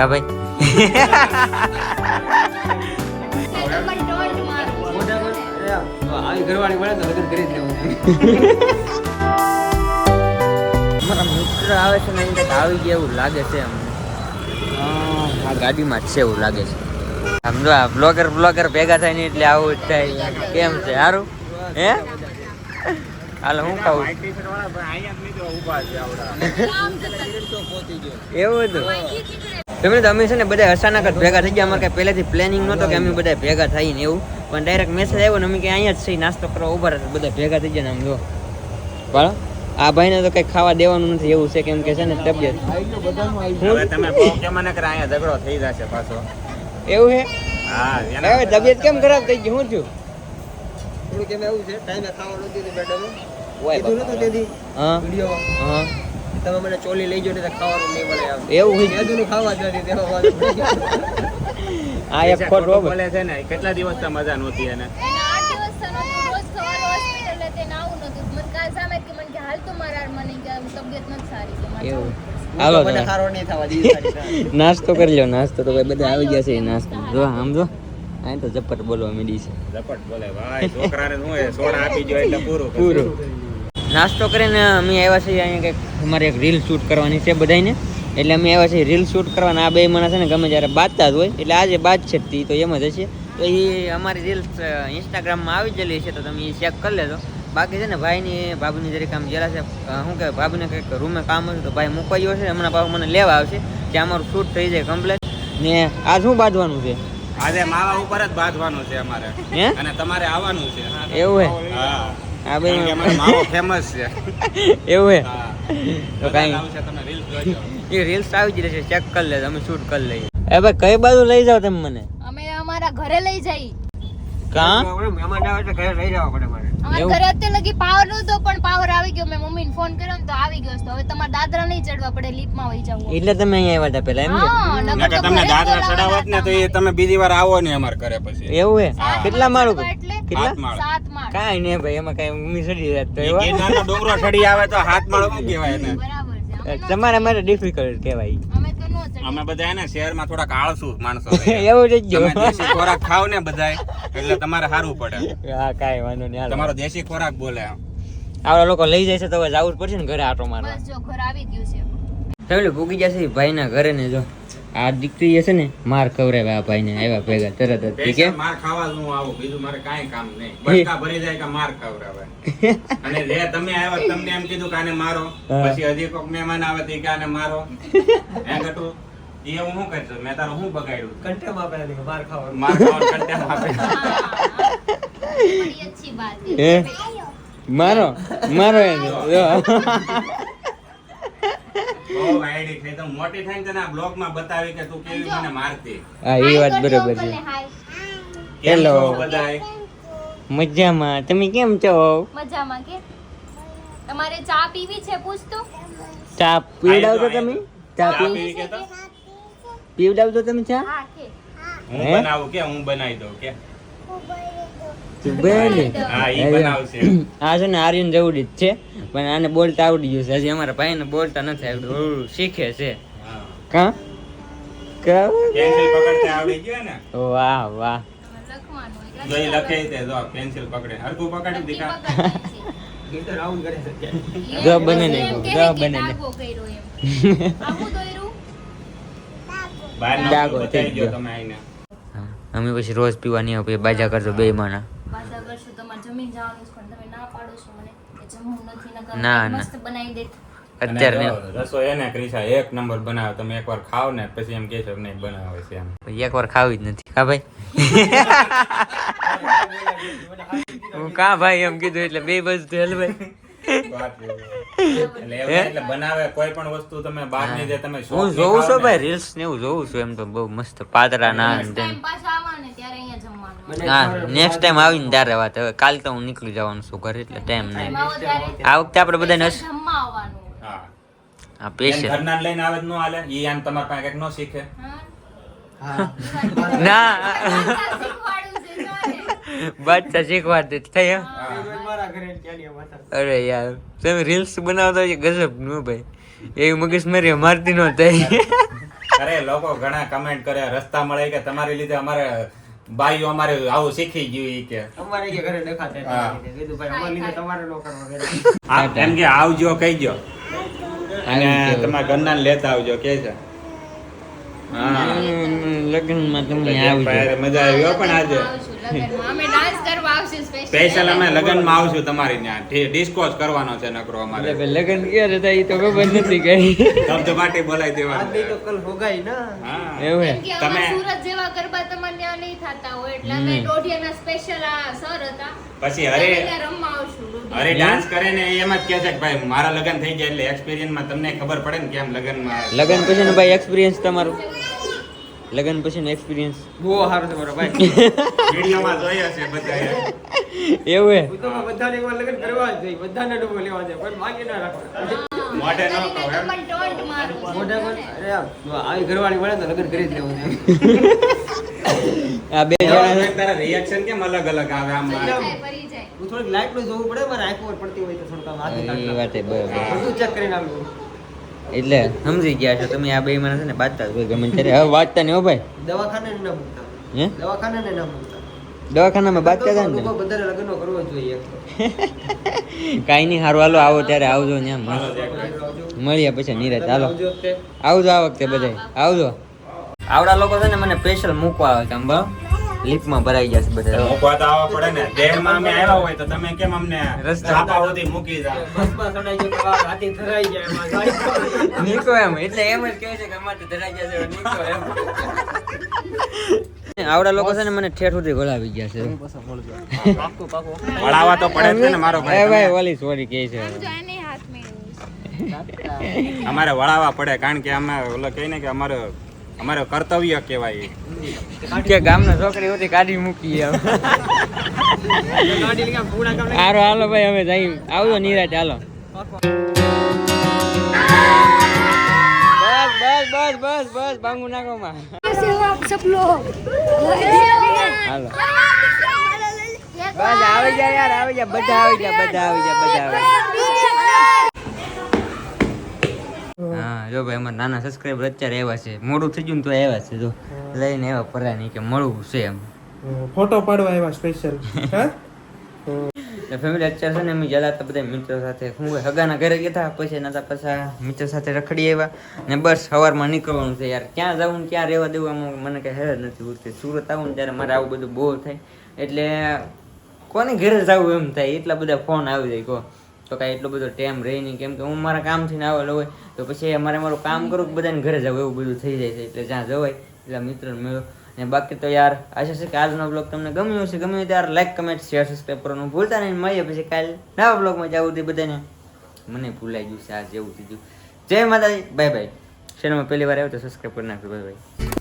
કા ભાઈ? આવી ઘરવાળી મળે તો લગ્ન કરી જ લેવું અમારા મિત્ર આવે છે ને કંઈક આવી ગયા એવું લાગે છે અમને આ ગાડીમાં જ છે એવું લાગે છે. આમ જો આ બ્લોગર બ્લોગર ભેગા થાય ને એટલે આવું જ થાય. કેમ છે? સારું? હે? હાલ હું ખાવું? એવું હતું તમે તો અમે છે ને બધા અચાનક જ ભેગા થઈ ગયા. અમારે કઈ પહેલેથી પ્લેનિંગ નહોતો કે અમે બધા ભેગા થઈ ને એવું. પણ ડાયરેક્ટ મેસેજ આવ્યો ને અમે કે અહીંયા જ છીએ નાસ્તો કરવા ઊભા રહ્યા બધા ભેગા થઈ ગયા ને આમ જો. બરાબર આ ભાઈને તો કઈ ખાવા દેવાનું નથી એવું છે કેમ કે છે ને તબિયત. તમે કહો મને કરે અહીંયા ઝઘડો થઈ જશે પાછો. એવું છે હા હવે તબિયત કેમ ખરાબ થઈ ગઈ હું છું? થોડું કેમ એવું છે? ટાઈમે ખાવાનું દીધું મેડમે ઓય કીધું હા. હા. તમે મને ચોલી લઈ જો ને તો ખાવાનું નહીં મળે એવું હોય? કીધું ખાવા જ નથી તેમાં આ એક ખોટ રોગ બોલે છે ને કેટલા દિવસ તો મજા નહોતી એને. નાસ્તો કરી લો નાસ્તો તો ભાઈ બધા આવી ગયા છે નાસ્તો. જો આમ જો. આ તો ઝપટ બોલવા મીડી છે. ઝપટ બોલે ભાઈ છોકરાને શું સોડા આપી જો એટલે પૂરું. પૂરું. નાસ્તો કરીને અમે આવ્યા છીએ અહીંયા કંઈક અમારે એક રીલ શૂટ કરવાની છે બધાને એટલે અમે આવ્યા છીએ રીલ શૂટ કરવાના. આ બે માણસ છે ને ગમે જ્યારે બાજતા જ હોય. એટલે આજે બાજ છે તી તો એમ જ હશે. તો એ અમારી રીલ્સ ઇન્સ્ટાગ્રામમાં આવી ગયેલી છે તો તમે એ ચેક કરી લેજો. બાકી છે ને ભાઈની ભાભીની જરીક આમ જરા છે શું કહેવાય ભાભીને કંઈક રૂમે કામ હતું તો ભાઈ મૂકવા ગયો છે. હમણાં પાછું મને લેવા આવશે ત્યાં અમારું શૂટ થઈ જાય કમ્પ્લેટ ને આ શું બાંધવાનું છે? આજે માવા ઉપર જ બાંધવાનું છે અમારે. હે? અને તમારે આવવાનું છે. એવું હે? હા. આ બે ફેમસ છે. એવું હે? તો કાઈ એ રીલ્સ આવી જ રહેશે ચેક કરી લે અમે શૂટ કરી લઈએ. એ ભાઈ કઈ બાજુ લઈ જાવ તમે મને? અમે અમારા ઘરે લઈ જઈ. કા? મહેમાન આવે એટલે ઘરે રહી જવા પડે મારે. અમારા ઘરે અત્યારે લગી પાવર નહોતો પણ પાવર આવી ગયો. મેં મમ્મીને ફોન કર્યો ને તો આવી ગયો તો હવે તમારે દાદરા નહીં ચડવા પડે લીપમાં વહી જવું એટલે તમે અહીંયા આવ્યા હતા પેલા એમ ને? હા નકર નકર તો તમને દાદરા ચડાવત ને તો એ તમે બીજી વાર આવો ને અમારે ઘરે પછી. એવું હે? કેટલા માળ કેટલા? સાત માળ. ભાઈ એમાં કાંઈ મમ્મી ચડી જાત તો એવા? ગિરનારનો ડુંગરો ચડી આવે તો હાથ માળો શું કહેવાય એને? તમારે મારે ડિફિકલ્ટ કહેવાય અમે બધા ને શહેરમાં શહેરમાં થોડાક આળસુ માણસો એવું જ તમે જો દેશી ખોરાક ખાવ ને બધાય એટલે તમારે સારું પડે. હા કાઈ વાંધો નહીં તમારો દેશી ખોરાક બોલે આવડા લોકો લઈ જાય છે તો હવે જવું જ પડશે ને ઘરે આટો મારવા. બસ જો ઘર આવી ગયું છે. ચાલો ભૂગી જશે ભાઈના ઘરે ને જો. આ દીકરી હશે ને માર ખવડાવે આ ભાઈને આવ્યા ભેગા તરત જ ઠીક છે માર ખાવા નું હું આવું બીજું મારે કાંઈ કામ નહીં. બટકા ભરી જાય કે માર ખવરાવે અને જે તમે આવ્યા તમને એમ કીધું કે આને મારો પછી હજી કોક મહેમાન આવે તે કે આને મારો. એમ ગટુ? એ હું શું કરશું? મેં તારું શું બગાડ્યું? કંઠેમ આપે ને કે માર ખાવાનું. માર ખાવાનું content આપે હે મારો મારો એને જો. બહુ આઈડી થઈ તો મોટી થઈને તને આ બ્લોગમાં બતાવી કે તું કેવી મને મારતી. હા એ વાત બરોબર છે. કેમ બધાય? મજામાં. તમે કેમ છો? મજામાં કે? તમારે ચા પીવી છે? પૂછતો ચા પીવડાવતો તમે. ચા પીવી કે તો? પીવડાવતો તમે ચા. હા કે. હું બનાવું કે હું બનાવી દઉં કે? બેલે આ છે ને આર્યન જેવું જ છે પણ આને બોલતા આવડી ગયું છે. હજી અમારા ભાઈને બોલતા નથી આવડ્યું શીખે છે. કા? કા પેન્સિલ પકડતા આવડી ગયો ને? વાહ વાહ. જો ઈ લખે તે જો પેન્સિલ પકડે. હરખું પકડી દીધા ગીટર રાઉન્ડ કરે છે. અત્યારે. જો બને નહીં, જો બને નહીં. આવું દોયરું બહાર ડાઘો નો થઈ ગયો ગયો. તમે આઈને. હા, અમે પછી રોજ પીવાની બાજા કરજો બે માના પાછા તમારે જમીન જવાનું છે પણ તમે ના પાડો છો મને કે જમવું નથી નકર ના, ના. મસ્ત બનાવી દેત અત્યારે રસોઈ એને ક્રિશા એક નંબર બનાવે તમે એકવાર ખાવ ને પછી એમ કહેશો કે નહીં બનાવે છે એમ. એકવાર ખાવી જ નથી. કા ભાઈ? હું કા ભાઈ એમ કીધું એટલે બે બસ ભાઈ. એટલે એવું નહીં, એટલે બનાવે કોઈ પણ વસ્તુ તમે બહારની જે તમે હું જોઉં છું ભાઈ રીલ્સ ને એવું જોઉં છું એમ તો બહુ મસ્ત પાતરા ના હા નેક્સ્ટ ટાઈમ આવીને ત્યારે વાત હવે કાલ તો હું નીકળી જવાનું છું ઘરે એટલે ટાઈમ નહીં. આ વખતે આપણે બધા નસ હા. પેશન્ટ. ઘરના લઈને આવે ન હાલે ઈ આમ તમારા પાસે કંઈક ન શીખે. હા? હા. ના. બચ્ચા શીખવાડતી થઈ એ. અરે યાર તમે રીલ્સ બનાવતા હોય ગજબ નો ભાઈ. એવી મગજ મારી મારતી નો થાય. અરે લોકો ઘણા કમેન્ટ કરે રસ્તા મળે કે તમારી લીધે અમારે ભાઈઓ અમારે આવું શીખી ગયું ઈ કે. અમારે કે ઘરે દેખાતા કીધું ભાઈ અમારે લીધે તમારે નો કરવા એમ કે આવજો કહી ગયો અને તમારા ઘરના લેતા આવજો કે છે. હા. લગ્નમાં તમે આવજો. મજા આવી હો પણ આજે. સ્પેશિયલ અમે લગ્નમાં આવશું તમારી ત્યાં. ડિસ્કોસ કરવાનો છે નકરો અમારે. લગન લગ્ન ક્યારે એ તો ખબર નથી કઈ. બોલાવી દેવાનું. નહીં તો કલ હોગાઈ ના. હા. એવું હે કેમ કે તમે- સુરત જેવા ગરબા તમારે ત્યાં નહીં થતા હોય. એટલે અમે હમ. દોઢિયાના આ સર હતા. પછી અરે રમવા આવશું અરે ડાન્સ કરે ને એમ જ કહે છે કે ભાઈ મારા લગ્ન થઈ ગયા એટલે માં તમને ખબર પડે ને કેમ લગ્નમાં લગ્ન પછીનો ભાઈ એક્સપિરિયન્સ તમારું. લગ્ન પછીનો એક્સપિરિયન્સ બહુ સારું છે મારો ભાઈ. માં જોયા છે બધાએ. એવું હે? તો બધાને એકવાર લગ્ન કરવા જ જોઈએ બધાને ડબો લેવા જાય પણ માગે ના રાખો. મોઢે ન કહો એમ. પણ ટોન્ટ મારું. મોઢે પણ અરે જો આવી ઘરવાળી મળે તો લગ્ન કરી જ લેવું આ બે જણા. તારા રિએક્શન કેમ અલગ અલગ આવે આમ. હું થોડીક લાઈટનું જોવું પડે મારે આંખો પર પડતી હોય તો થોડું કામ હાથે એ. વાતે બરાબર. બધું ચેક કરીને આવું એટલે સમજી ગયા છો તમે આ બે મને છે ને બાજતા જ ગમે ત્યારે. હવે વાંચતા નહીં હો ભાઈ. દવાખાને ને મૂકતા. હે? દવાખાને ના મૂકતા. દવાખાનામાં બાજતા હતા ને? બધાને લગ્નનો કરવો જોઈએ કાંઈ નહીં હારું હાલો આવો ત્યારે આવજો ને આમ મળીએ પછી હાલો. આવજો વખતે. આવજો આ વખતે બધા આવજો. આવડા લોકો છે ને મને સ્પેશિયલ મૂકવા આવે છે આમ લીપમાં ભરાઈ ગયા છે બધા. મૂકવા તો આવવા પડે ને દેહમાં અમે આવ્યા હોય તો તમે કેમ અમને રસ્તા- સુધી મૂકી જાઓ? બસમાં ચડાઈ જાય તો હાથી ધરાઈ જાય એમાં. નીકો એમ એટલે એમ જ કહે છે કે અમારે ધરાઈ ગયા છે નીકો એમ. આવડા લોકો છે ને મને ઠેઠ સુધી ગોળાવી ગયા છે. પાકું પાકું વળાવવા તો પડે છે ને મારો ભાઈ. ભાઈ ઓલી સોરી કહે છે. અમારે વળાવવા પડે કારણ કે અમે ઓલો કહીને કે અમારે અમારે કર્તવ્ય કહેવાય કે ગામના છોકરી હોતી કાઢી મૂકી હારો, હાલો ભાઈ, અમે જઈ આવજો નિરાજ હાલો. બસ બસ બસ બસ બસ, બાંગુ નાખો માં. હાલો. બસ, આવી જાય યાર, આવી જાય બધા આવી જાય બધા આવી જાય બધા આવી જા. જો ભાઈ અમારા નાના સબસ્ક્રાઈબર અત્યારે આવ્યા છે. મોડું થઈ ગયું તો આવ્યા છે જો. લઈને આવ્યા પરા નહીં કે મળવું છે એમ. ફોટો પાડવા આવ્યા સ્પેશિયલ ફેમિલી અત્યારે છે ને અમે જતા હતા બધા મિત્રો સાથે. હું હગાના ઘરે ગયા હતા પછી નતા પાછા મિત્રો સાથે રખડી આવ્યા. ને બસ સવારમાં નીકળવાનું છે યાર. ક્યાં જવું ક્યાં રહેવા દેવું એમ મને કઈ હેર નથી ઉઠતી સુરત આવું ને ત્યારે મારે આવું બધું બોર થાય. એટલે કોને ઘરે જવું એમ થાય? એટલા બધા ફોન આવી જાય કહો. તો કાંઈ એટલો બધો ટાઈમ રહે નહીં. કેમ કે હું મારા કામથી આવેલો હોય, તો પછી અમારે મારું કામ કરું કે બધાને ઘરે જવું, એવું બધું થઈ જાય છે. એટલે જ્યાં જવાય એટલે મિત્રોને મેળો. ને બાકી તો યાર, આશા છે કે આજનો બ્લોગ તમને ગમ્યો હશે. ગમ્યો ત્યારે લાઈક કમેન્ટ શેર સબસ્ક્રાઈબ કરવાનું ભૂલતા નહીં. મળીએ પછી કાલ નવા બ્લોગમાં જવું તે બધાને મને ભૂલાઈ ગયું છે, આ જેવું થઈ ગયું. જય માતાજી. બાય બાય ચેનલમાં પહેલી વાર આવ્યો તો સબસ્ક્રાઈબ કરી નાખજો. Bye bye